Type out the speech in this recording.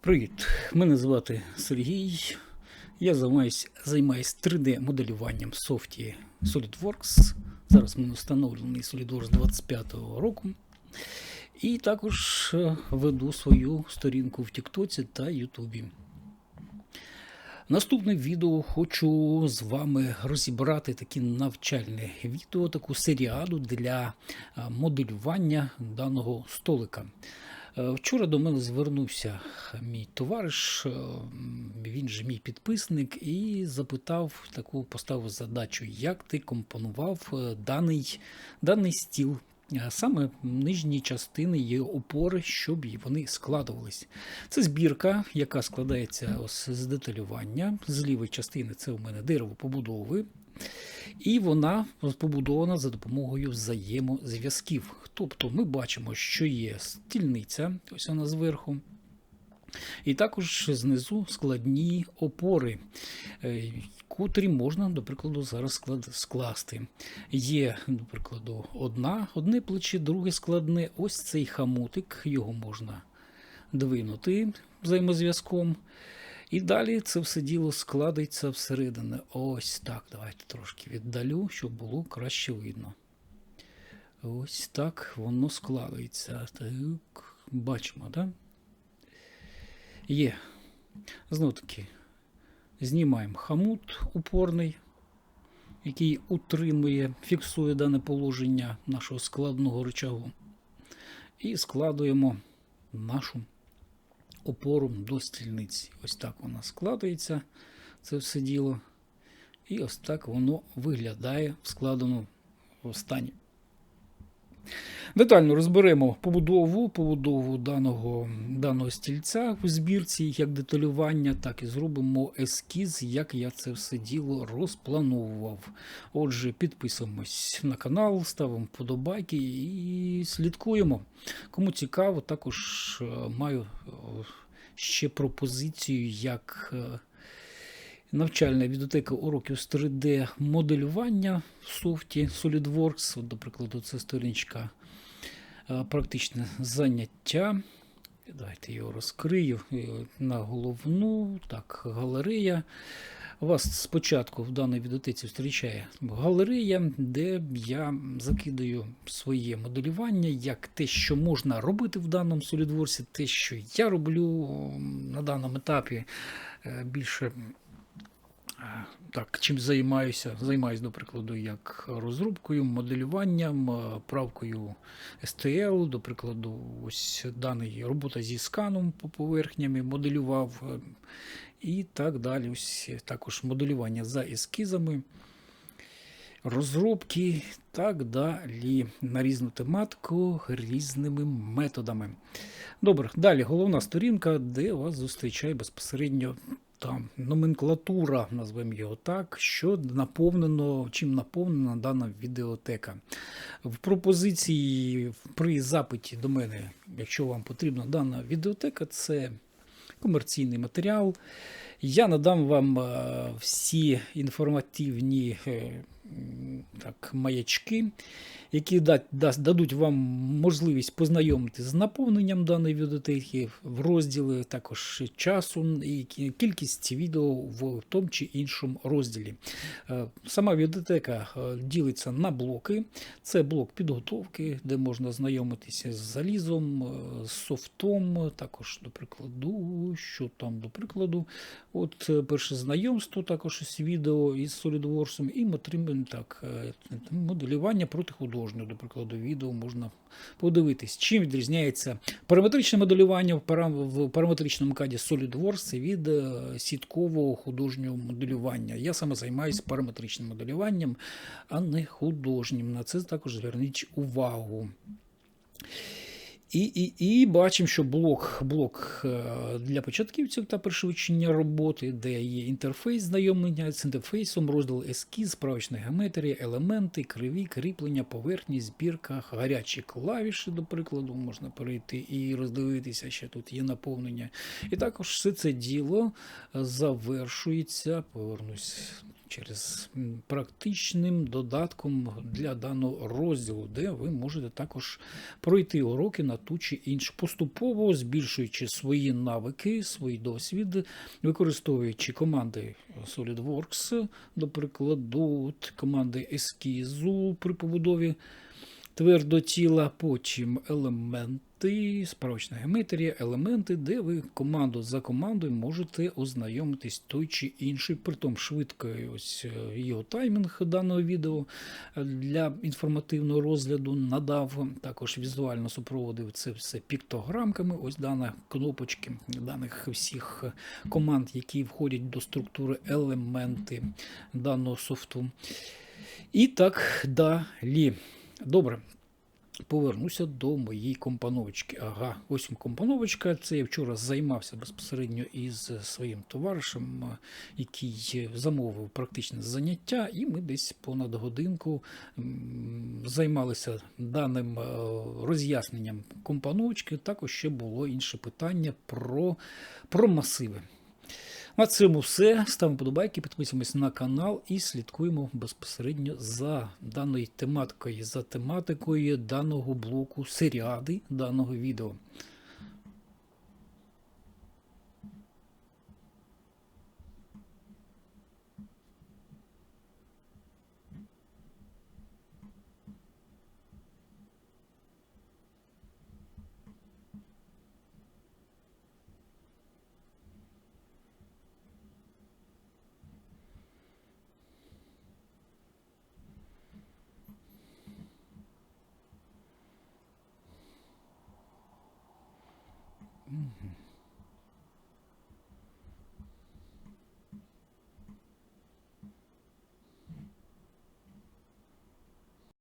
Привіт! Мене звати Сергій. Я займаюсь, займаюсь 3D-моделюванням в софті SolidWorks. Зараз в мене встановлений SolidWorks 25-го року. І також е, веду свою сторінку в Тіктоці та Ютубі. Наступне відео хочу з вами розібрати таке навчальне відео, таку серіаду для моделювання даного столика. Е, Вчора до мене звернувся мій товариш, е, він же мій підписник, і запитав таку поставив задачу, як ти компонував е, даний, даний стіл. Саме нижні частини є опори, щоб вони складувались. Це збірка, яка складається з деталювання. З лівої частини це у мене дерево побудови. І вона побудована за допомогою взаємозв'язків. Тобто ми бачимо, що є стільниця, ось вона зверху. І також знизу складні опори, е, котрі можна, до прикладу, зараз скласти. Є, до прикладу, одна, одне плече, друге складне. Ось цей хамутик, його можна двинути взаємозв'язком. І далі це все діло складається всередину. Ось так. Давайте трошки віддалю, щоб було краще видно. Ось так воно складається. Так, бачимо, так? Є. Знов таки, знімаємо хамут упорний, який утримує, фіксує дане положення нашого складного рычагу. І складуємо нашу опору до стільниці. Ось так вона складається, це все діло. І ось так воно виглядає в складеному. Детально розберемо побудову, побудову даного, даного стільця в збірці, як деталювання, так і зробимо ескіз, як я це все діло розплановував. Отже, підписуємось на канал, ставимо вподобайки і слідкуємо. Кому цікаво, також е, маю е, ще пропозицію, як е, навчальна бібліотека уроків з 3D-моделювання в софті SolidWorks. От, до прикладу, це сторіночка е, практичне заняття. Давайте його розкрию на головну. Так, галерея. Вас спочатку в даній бібліотеці зустрічає галерея, де я закидаю своє моделювання, як те, що можна робити в даному SolidWorks, те, що я роблю на даному етапі е, більше так, чим займаюся? Займаюся, до прикладу, як розробкою, моделюванням, е, правкою STL, до прикладу, ось даний робота зі сканом по поверхнями, моделював е, і так далі. Ось також моделювання за ескізами, розробки, так далі на різну тематику різними методами. Добре, далі головна сторінка, де вас зустрічає безпосередньо там номенклатура, назвемо його так, що наповнено, чим наповнена дана відеотека. В пропозиції при запиті до мене, якщо вам потрібна дана відеотека, це комерційний матеріал. Я надам вам е, всі інформативні е, так, маячки, які дадуть вам можливість познайомитися з наповненням даної відеотеки в розділі, також часу і кі- кількість відео в тому чи іншому розділі. Е, Сама відеотека е, ділиться на блоки. Це блок підготовки, де можна знайомитися з залізом, е, з софтом, також, до прикладу, що там, до прикладу, от перше знайомство, також із відео із SolidWorks, і так, е, моделювання проти художнього, до прикладу, відео можна подивитись, чим відрізняється параметричне моделювання в, параметричному каді SolidWorks від е, сіткового художнього моделювання. Я саме займаюся параметричним моделюванням, а не художнім. На це також зверніть увагу. І, і, і бачимо, що блок, блок е, для початківців та пришвидшення роботи, де є інтерфейс знайомлення з інтерфейсом, розділ ескіз, справочна геометрія, елементи, криві, кріплення, поверхні, збірка, гарячі клавіші, до прикладу, можна перейти і роздивитися, ще тут є наповнення. І також все це діло завершується, повернусь через практичним додатком для даного розділу, де ви можете також пройти уроки на ту чи іншу, поступово збільшуючи свої навики, свій досвід, використовуючи команди SolidWorks, до прикладу, команди ескізу при побудові твердотіла, потім елементи, справочна геометрія, елементи, де ви команду за командою можете ознайомитись той чи інший, притом швидко ось е, його таймінг даного відео е, для інформативного розгляду надав. Також візуально супроводив це все піктограмками. Ось дані кнопочки даних всіх команд, які входять до структури елементи даного софту. І так далі. Добре. Повернуся до моєї компоновочки. Ага, ось компоновочка. Це я вчора займався безпосередньо із своїм товаришем, який замовив практичне заняття, і ми десь понад годинку займалися даним е, роз'ясненням компоновочки. Також ще було інше питання про, про масиви. На цьому все. Ставимо подобайки, підписуємось на канал і слідкуємо безпосередньо за даною тематикою, за тематикою даного блоку серіади даного відео. Mm-hmm.